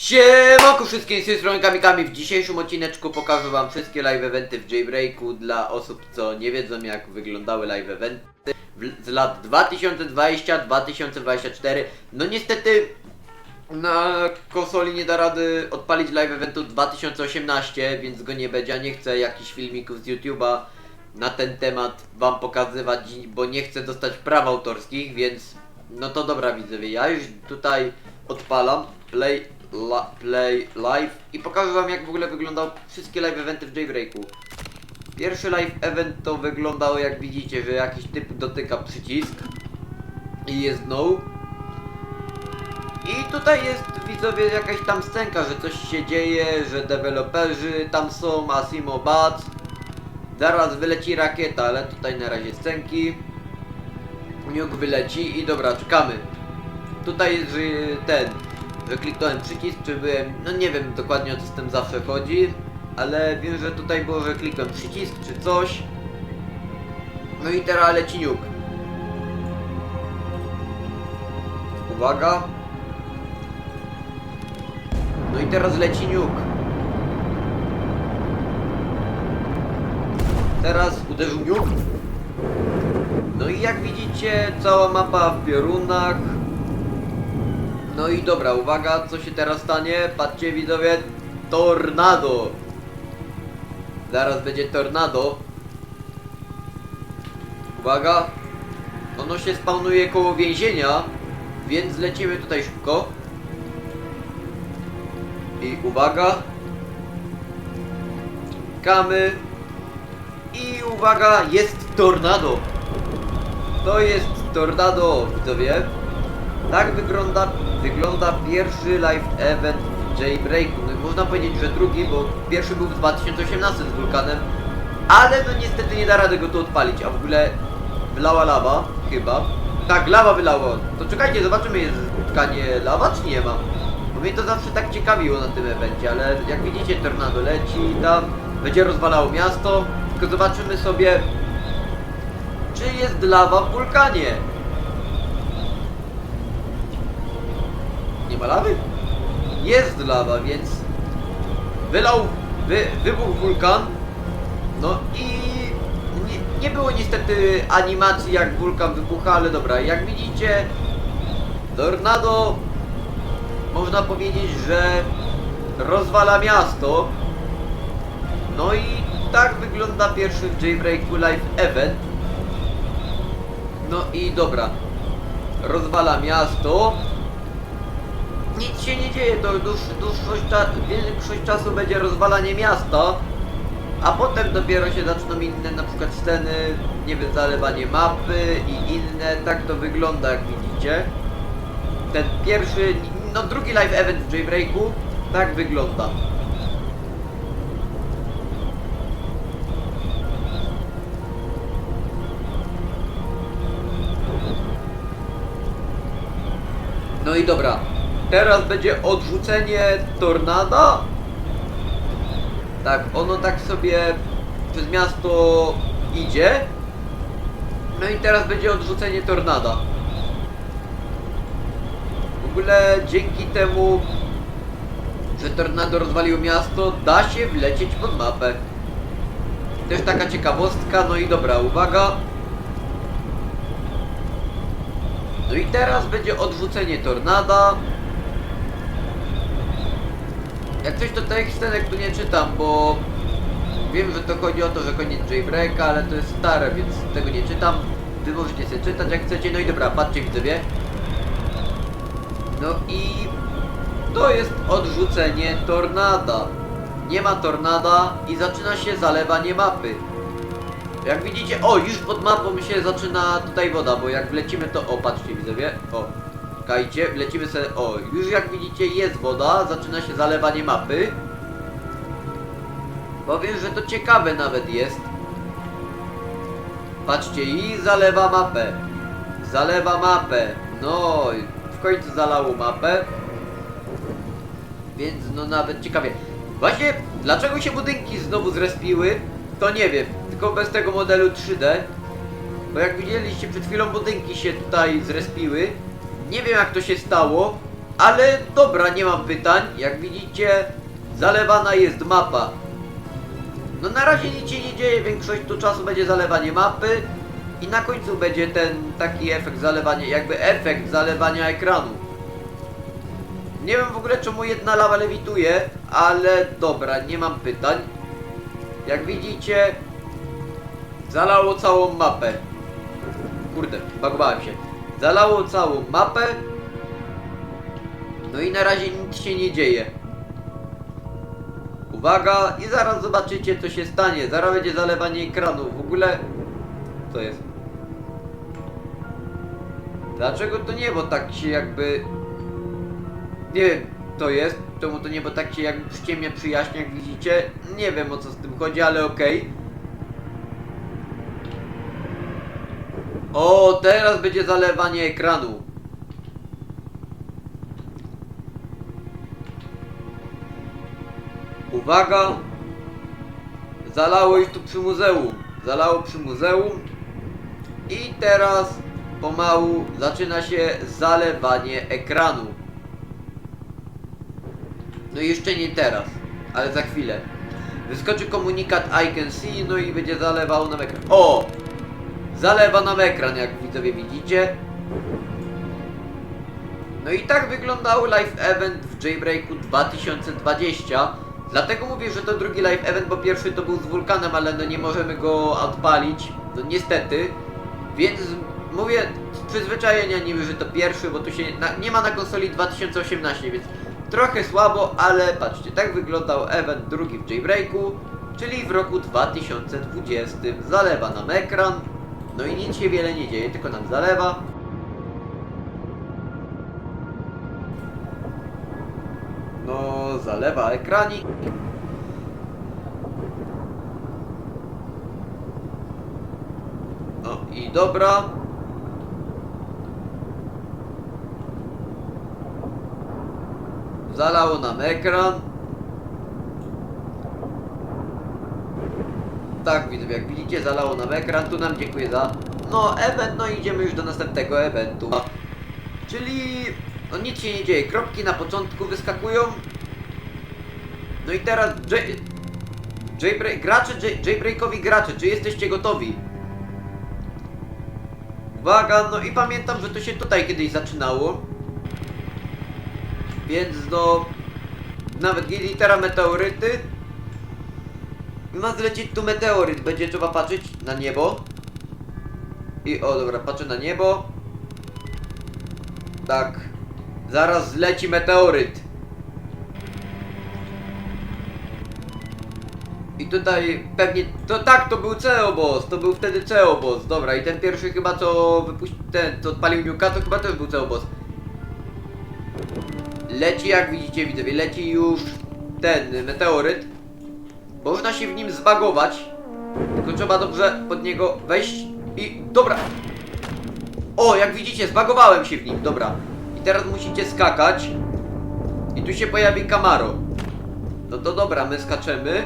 Siemanko wszystkim, z tej strony Kamikami. W dzisiejszym odcineczku pokażę wam wszystkie live eventy w Jailbreaku dla osób, co nie wiedzą jak wyglądały live eventy z lat 2020-2024. No niestety na konsoli nie da rady odpalić live eventu 2018, więc go nie będzie. Ja nie chcę jakichś filmików z YouTube'a na ten temat wam pokazywać, bo nie chcę dostać praw autorskich, więc no to dobra widzowie, ja już tutaj odpalam play, la, play live i pokażę wam jak w ogóle wyglądały wszystkie live eventy w Jailbreaku. Pierwszy live event to wyglądało jak widzicie, że jakiś typ dotyka przycisk i jest no. I tutaj jest widzowie jakaś tam scenka, że coś się dzieje, że deweloperzy tam są, Asimo Bats. Zaraz wyleci rakieta, ale tutaj na razie scenki. Nuke wyleci i dobra, czekamy. Tutaj jest że ten, kliknąłem przycisk, czy byłem, no nie wiem dokładnie o co z tym zawsze chodzi, ale wiem, że tutaj było, że klikłem przycisk, czy coś. No i teraz leci nuke. Uwaga. No i teraz leci nuke. Teraz uderzył nuke. No i jak widzicie, cała mapa w piorunach. No i dobra, uwaga, co się teraz stanie? Patrzcie widzowie, tornado. Zaraz będzie tornado. Uwaga. Ono się spawnuje koło więzienia, więc lecimy tutaj szybko. I uwaga. Kamy. I uwaga, jest tornado. To jest tornado, widzowie. Tak wygląda, wygląda pierwszy live event Jailbreaku. No, można powiedzieć, że drugi, bo pierwszy był w 2018 z wulkanem, ale no niestety nie da rady go tu odpalić, a w ogóle wylała lawa, chyba. Tak, lawa wylała. To czekajcie, zobaczymy, jest tkanie lawa, czy nie ma? Bo mnie to zawsze tak ciekawiło na tym evencie, ale jak widzicie, tornado leci tam, będzie rozwalało miasto, tylko zobaczymy sobie, czy jest lawa w wulkanie. Nie ma lawy? Jest lawa, więc wylał, wy, wybuchł wulkan. No i nie, nie było niestety animacji jak wulkan wybucha, ale dobra, jak widzicie tornado można powiedzieć, że rozwala miasto. No i tak wygląda pierwszy w Jailbreaku Live Event. No i dobra. Rozwala miasto. Nic się nie dzieje, to dłuż, dłuższość, większość czasu będzie rozwalanie miasta. A potem dopiero się zaczną inne na przykład sceny, nie wiem, zalewanie mapy i inne. Tak to wygląda jak widzicie. Ten pierwszy, no drugi live event w Jailbreaku tak wygląda. No i dobra. Teraz będzie odrzucenie tornada. Tak, ono tak sobie przez miasto idzie. No i teraz będzie odrzucenie tornada. W ogóle dzięki temu, że tornado rozwaliło miasto, da się wlecieć pod mapę. Też taka ciekawostka, no i dobra, uwaga. No i teraz będzie odrzucenie tornada. Jak coś to tych scenek tu nie czytam, bo wiem, że to chodzi o to, że koniec jailbreaka, ale to jest stare, więc tego nie czytam. Wy możecie sobie czytać jak chcecie, no i dobra, patrzcie widzowie. No i to jest odrzucenie tornada. Nie ma tornada i zaczyna się zalewanie mapy. Jak widzicie, o już pod mapą się zaczyna tutaj woda, bo jak wlecimy to, o patrzcie widzowie, o, czekajcie, wlecimy sobie, o już jak widzicie jest woda, zaczyna się zalewanie mapy. Powiem, że to ciekawe nawet jest. Patrzcie i zalewa mapę. Zalewa mapę. No, w końcu zalało mapę. Więc no nawet ciekawie. Właśnie, dlaczego się budynki znowu zrespiły, to nie wiem. Tylko bez tego modelu 3D. Bo jak widzieliście przed chwilą budynki się tutaj zrespiły. Nie wiem jak to się stało, Ale dobra, nie mam pytań. Jak widzicie, zalewana jest mapa. No na razie nic się nie dzieje, większość tu czasu będzie zalewanie mapy i na końcu będzie ten taki efekt zalewania, jakby efekt zalewania ekranu. Nie wiem w ogóle czemu jedna lawa lewituje, ale dobra, nie mam pytań. Jak widzicie, zalało całą mapę. Kurde, bagowałem się. Zalało całą mapę. No i na razie nic się nie dzieje. Uwaga, i zaraz zobaczycie co się stanie. Zaraz będzie zalewanie ekranu. W ogóle... Co jest? Dlaczego to niebo tak się jakby... Nie wiem, to jest. Czemu to niebo tak się jakby przyciemnia, przyjaśnia, jak widzicie? Nie wiem o co z tym chodzi, ale okej. O, teraz będzie zalewanie ekranu. Uwaga! Zalało już tu przy muzeum. Zalało przy muzeum. I teraz pomału zaczyna się zalewanie ekranu. No jeszcze nie teraz, ale za chwilę. Wyskoczy komunikat I can see, no i będzie zalewał nam ekran. O! Zalewa nam ekran, jak widzowie widzicie. No i tak wyglądał live event w Jailbreaku 2020. Dlatego mówię, że to drugi live event, bo pierwszy to był z wulkanem, ale no nie możemy go odpalić. No niestety. Więc mówię z przyzwyczajenia niby, że to pierwszy, bo tu się na, nie ma na konsoli 2018, więc trochę słabo, ale patrzcie, tak wyglądał event drugi w Jailbreaku, czyli w roku 2020. Zalewa nam ekran, no i nic się wiele nie dzieje, tylko nam zalewa. No, zalewa ekranik. No i dobra. Zalało nam ekran. Tak, widzowie, jak widzicie, zalało nam ekran. Tu nam dziękuję za... No, event, no idziemy już do następnego eventu. Czyli... No nic się nie dzieje. Kropki na początku wyskakują. No i teraz... J... Jailbreak... Gracze, J... Jailbreakowi gracze, czy jesteście gotowi? Uwaga, no i pamiętam, że to się tutaj kiedyś zaczynało. Więc no... Nawet litera meteoryty. Ma zlecieć tu meteoryt, będzie trzeba patrzeć na niebo. I o dobra, patrzę na niebo. Tak. Zaraz zleci meteoryt. I tutaj pewnie, to tak, to był Ceobos, to był wtedy Ceobos, dobra, i ten pierwszy chyba co wypuścił, ten co odpalił Niuka, to chyba też był Ceobos. Leci jak widzicie widzowie, leci już ten meteoryt. Można się w nim zbagować, tylko trzeba dobrze pod niego wejść i dobra. O, jak widzicie, zbagowałem się w nim, dobra. I teraz musicie skakać. I tu się pojawi Camaro. No to dobra, my skaczemy.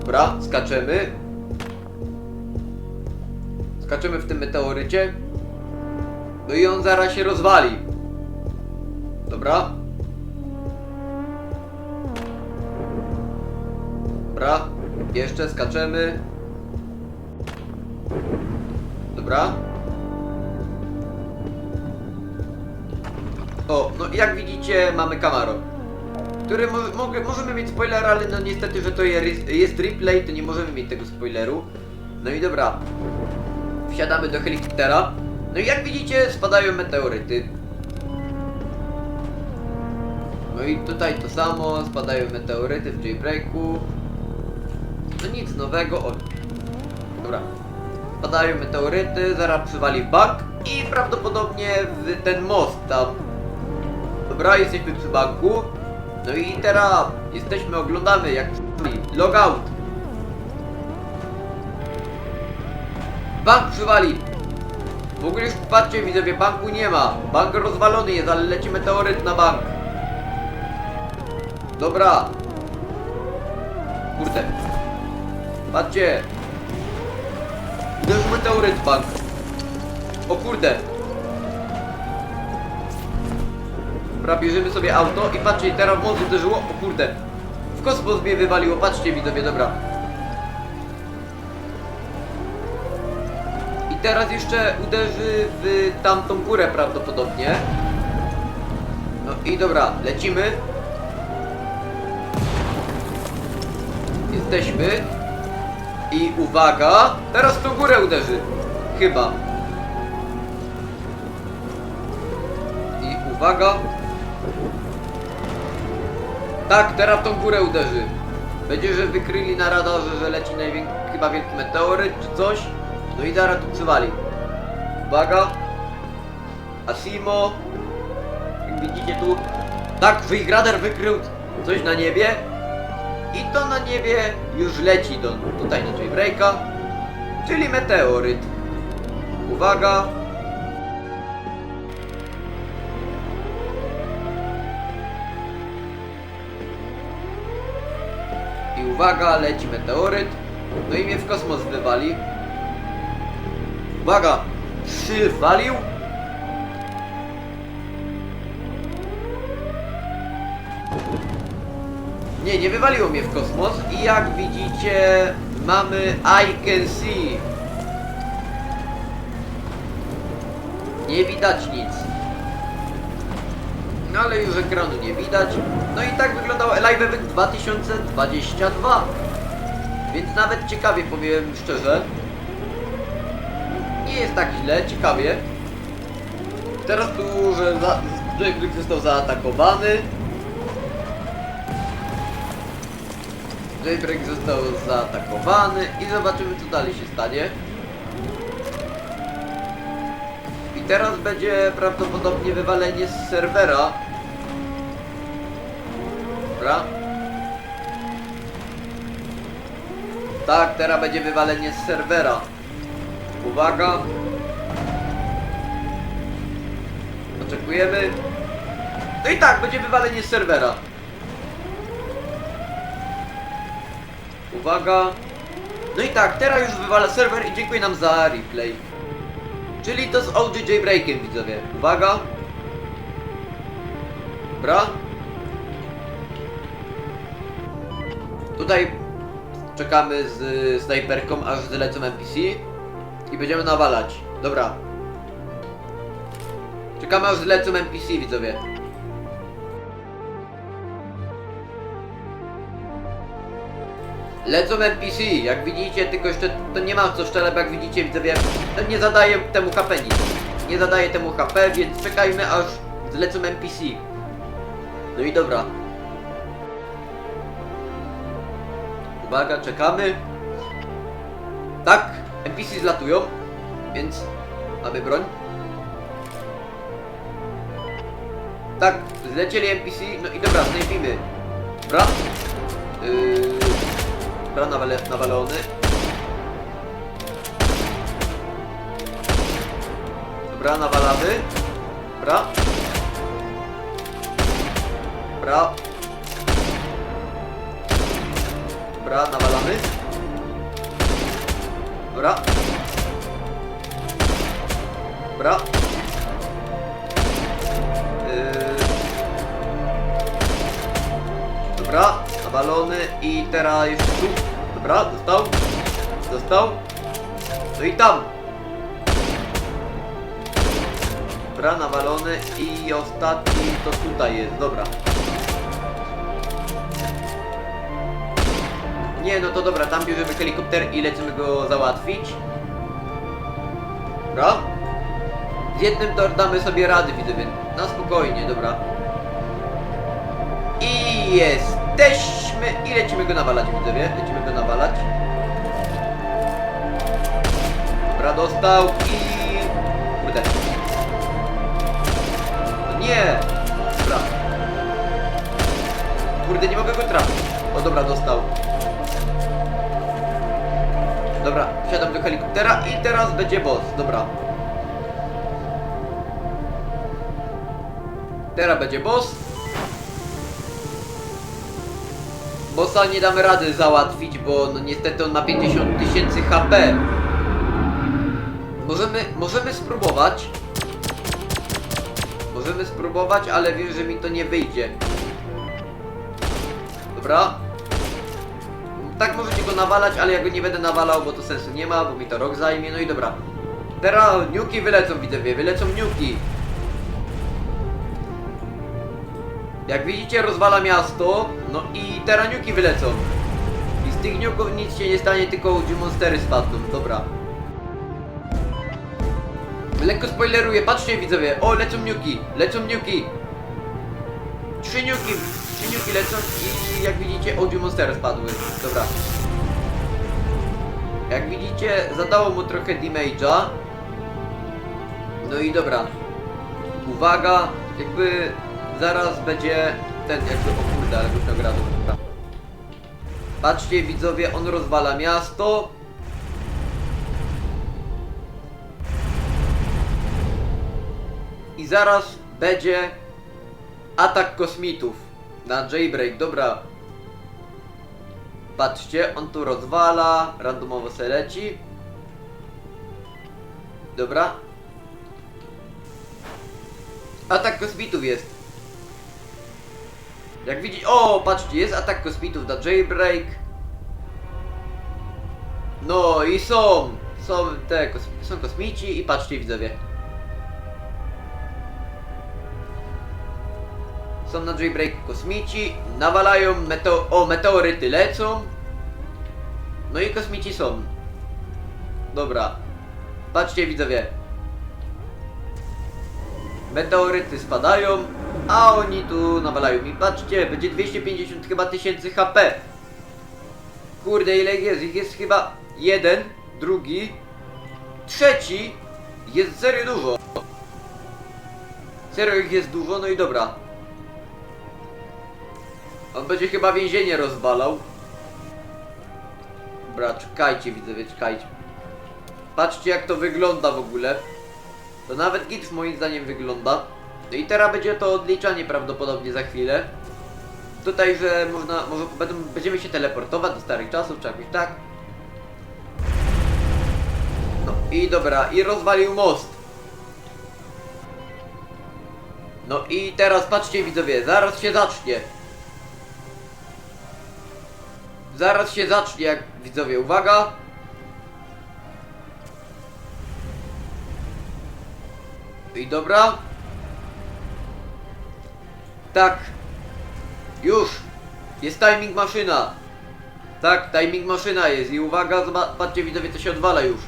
Dobra, skaczemy. Skaczemy w tym meteorycie. No i on zaraz się rozwali. Dobra. Dobra. Jeszcze skaczemy. Dobra. O, no jak widzicie mamy Camaro. Który mo mogę, możemy mieć spoiler, ale no niestety, że to jest, jest replay, to nie możemy mieć tego spoileru. No i dobra. Wsiadamy do helikoptera. No i jak widzicie spadają meteoryty. No i tutaj to samo, spadają meteoryty w jailbreaku. Nic nowego. O. Dobra. Spadają meteoryty, zaraz przywali bug i prawdopodobnie w ten most tam. Dobra, jesteśmy przy banku. No i teraz jesteśmy, oglądamy jak. Logout. Bank przywali. W ogóle już patrzcie widzowie, banku nie ma. Bank rozwalony jest, ale leci meteoryt na bank. Dobra. Kurde. Patrzcie. Uderzył meteoryt bank. O kurde. Dobra, bierzemy sobie auto i patrzcie, teraz w most uderzyło. O kurde. W kosmos mnie wywaliło, patrzcie widzowie, dobra. I teraz jeszcze uderzy w tamtą górę prawdopodobnie. No i dobra, lecimy. Jesteśmy. I uwaga, teraz w tą górę uderzy. Chyba. I uwaga. Tak, teraz w tą górę uderzy. Będzie, że wykryli na radarze, że leci chyba wielki meteoryt czy coś. No i zaraz tu przywali. Uwaga. Asimo. Jak widzicie tu. Tak, ich radar wykrył coś na niebie. I to na niebie już leci do, tutaj do Jailbreaka. Czyli meteoryt. Uwaga. I uwaga, leci meteoryt. No i mnie w kosmos wywali. Uwaga! Przywalił? Nie, nie wywaliło mnie w kosmos i jak widzicie mamy I can see. Nie widać nic. No ale już ekranu nie widać. No i tak wyglądał Live Event 2022. Więc nawet ciekawie powiem szczerze. Nie jest tak źle, ciekawie. Teraz tu, że Jailbreak został zaatakowany. Jailbreak został zaatakowany i zobaczymy co dalej się stanie. I teraz będzie prawdopodobnie wywalenie z serwera. Dobra. Tak, teraz będzie wywalenie z serwera. Uwaga. Oczekujemy. No i tak, będzie wywalenie z serwera. Uwaga. No i tak, teraz już wywala serwer i dziękuję nam za replay. Czyli to z OG Jailbreakiem widzowie. Uwaga. Dobra. Tutaj czekamy z snajperką aż zlecą NPC i będziemy nawalać. Dobra. Czekamy aż zlecą NPC widzowie. Lecą NPC, jak widzicie, tylko jeszcze to nie ma co szczerze, jak widzicie, widzowie, nie zadaje temu HP nic. Nie zadaje temu HP, więc czekajmy aż zlecą NPC. No i dobra. Uwaga, czekamy. Tak, NPC zlatują, więc mamy broń. Tak, zlecieli NPC, no i dobra, snajpimy. Dobra. Yy... Dobra, nawale, nawalony. Dobra, nawalamy. Dobra. Dobra. Dobra, nawalamy. Dobra. Dobra. Yy... Dobra, nawalony i teraz jeszcze tu. Dobra, dostał. Dostał. No i tam. Dobra, nawalony i ostatni to tutaj jest, dobra. Nie, no to dobra, tam bierzemy helikopter i lecimy go załatwić. Dobra. Z jednym to damy sobie rady, widzowie. Na spokojnie, dobra. I jesteśmy i lecimy go nawalać, widzowie. Lecimy go nawalać. Dobra, dostał i... Kurde. No nie! Dobra. Kurde, nie mogę go trafić. O, dobra, dostał. Dobra, wsiadam do helikoptera i teraz będzie boss. Dobra. Teraz będzie boss. Bossa nie damy rady załatwić, bo no niestety on ma 50 tysięcy HP. Możemy, możemy spróbować. Możemy spróbować, ale wiem, że mi to nie wyjdzie. Dobra. Tak możecie go nawalać, ale ja go nie będę nawalał, bo to sensu nie ma, bo mi to rok zajmie. No i dobra. Teraz niuki wylecą, widzowie, wylecą niuki. Jak widzicie, rozwala miasto, no i teraniuki wylecą. I z tych niuków nic się nie stanie, tylko monstery spadną, dobra. Lekko spoileruję, patrzcie widzowie, o lecą niuki, lecą niuki. Trzy niuki, trzy niuki lecą i jak widzicie OG monstery spadły, dobra. Jak widzicie, zadało mu trochę damage'a. No i dobra. Uwaga, jakby zaraz będzie ten jakby o kurde, ale głośno gra. Patrzcie widzowie, on rozwala miasto. I zaraz będzie atak kosmitów na jailbreak, dobra. Patrzcie, on tu rozwala, randomowo se leci. Dobra. Atak kosmitów jest. Jak widzi, o, patrzcie, jest atak kosmitów na jailbreak. No i są, są te, kos są kosmici i patrzcie widzowie. Są na jailbreaku kosmici, nawalają, meo o, meteoryty lecą. No i kosmici są. Dobra. Patrzcie widzowie. Meteoryty spadają, a oni tu nawalają. I patrzcie, będzie 250 chyba tysięcy HP. Kurde, ile jest? Ich jest chyba jeden, drugi, trzeci. Jest serio dużo. Serio ich jest dużo, no i dobra. On będzie chyba więzienie rozwalał. Dobra, czekajcie widzowie, czekajcie. Patrzcie jak to wygląda w ogóle. To nawet git moim zdaniem wygląda. No i teraz będzie to odliczanie prawdopodobnie za chwilę. Tutaj, że można, może będziemy się teleportować do starych czasów, czy jakoś tak. No i dobra, i rozwalił most. No i teraz patrzcie widzowie, zaraz się zacznie. Zaraz się zacznie, jak widzowie, uwaga. I dobra. Tak. Już. Jest timing maszyna. Tak, timing maszyna jest i uwaga, patrzcie widzowie, to się odwala już.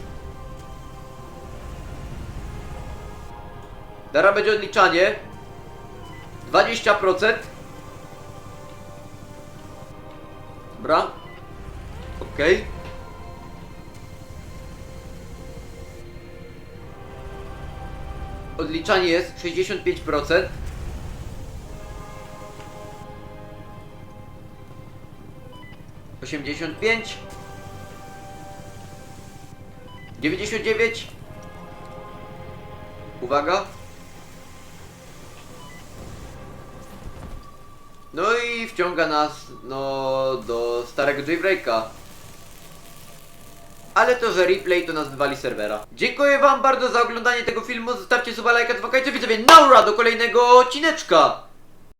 Teraz będzie odliczanie. 20%. Dobra. Okej. Odliczanie jest 65%. Osiemdziesiąt pięć, dziewięćdziesiąt dziewięć. Uwaga. No i wciąga nas, no, do starego jailbreaka. Ale to, że replay to nas wywali serwera. Dziękuję wam bardzo za oglądanie tego filmu. Zostawcie suba, lajka, co widzowie, naura do kolejnego odcineczka!